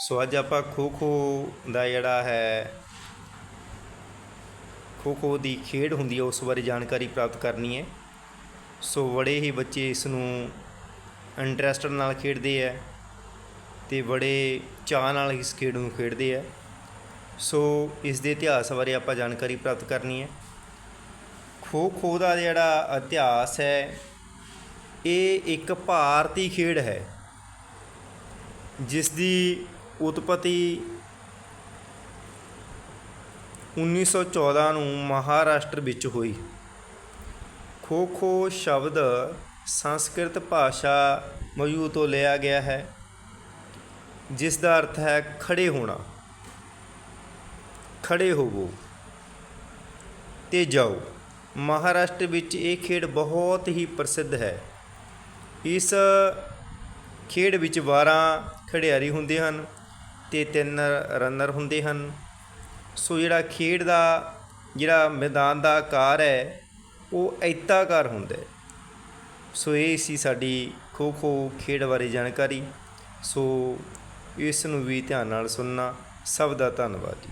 ਸੋ ਅੱਜ ਆਪਾਂ ਖੋ ਖੋ ਦਾ ਜਿਹੜਾ ਹੈ, ਖੋ ਖੋ ਦੀ ਖੇਡ ਹੁੰਦੀ ਹੈ, ਉਸ ਬਾਰੇ ਜਾਣਕਾਰੀ ਪ੍ਰਾਪਤ ਕਰਨੀ ਹੈ। ਸੋ ਬੜੇ ਹੀ ਬੱਚੇ ਇਸ ਨੂੰ ਇੰਟਰਸਟਡ ਨਾਲ ਖੇਡਦੇ ਹੈ ਤੇ ਬੜੇ ਚਾਅ ਨਾਲ ਇਸ ਖੇਡ ਨੂੰ ਖੇਡਦੇ ਹੈ। ਸੋ ਇਸ ਦੇ ਇਤਿਹਾਸ ਬਾਰੇ ਆਪਾਂ ਜਾਣਕਾਰੀ ਪ੍ਰਾਪਤ ਕਰਨੀ ਹੈ। ਖੋ ਖੋ ਦਾ ਜਿਹੜਾ ਇਤਿਹਾਸ ਹੈ, ਇਹ ਇੱਕ ਭਾਰਤੀ ਖੇਡ ਹੈ, ਜਿਸ ਦੀ ਉਤਪਤੀ 1914 ਨੂੰ ਮਹਾਰਾਸ਼ਟਰ ਵਿੱਚ ਹੋਈ। ਖੋ ਖੋ ਸ਼ਬਦ ਸੰਸਕ੍ਰਿਤ ਭਾਸ਼ਾ ਮਯੂ ਤੋਂ ਲਿਆ ਗਿਆ ਹੈ, ਜਿਸ ਦਾ ਅਰਥ ਹੈ ਖੜੇ ਹੋਣਾ ਖੜੇ ਹੋਵੋ ਤੇ ਜਾਓ। ਮਹਾਰਾਸ਼ਟਰ ਵਿੱਚ ਇਹ ਖੇਡ ਬਹੁਤ ਹੀ ਪ੍ਰਸਿੱਧ ਹੈ। ਇਸ ਖੇਡ ਵਿੱਚ 12 ਖਿਡਾਰੀ ਹੁੰਦੇ ਹਨ। ਤੇ ਤਿੰਨ ਰਨਰ ਹੁੰਦੇ ਹਨ। ਸੋ ਜਿਹੜਾ ਖੇਡ ਦਾ, ਜਿਹੜਾ ਮੈਦਾਨ ਦਾ ਆਕਾਰ ਹੈ, ਉਹ ਐਤਾਕਾਰ ਹੁੰਦਾ ਹੈ। ਸੋ ਇਹ ਸੀ ਸਾਡੀ ਖੋ ਖੋ ਖੇਡ ਬਾਰੇ ਜਾਣਕਾਰੀ। ਸੋ ਇਸ ਨੂੰ ਵੀ ਧਿਆਨ ਨਾਲ ਸੁਣਨਾ। ਸਭ ਦਾ ਧੰਨਵਾਦ ਜੀ।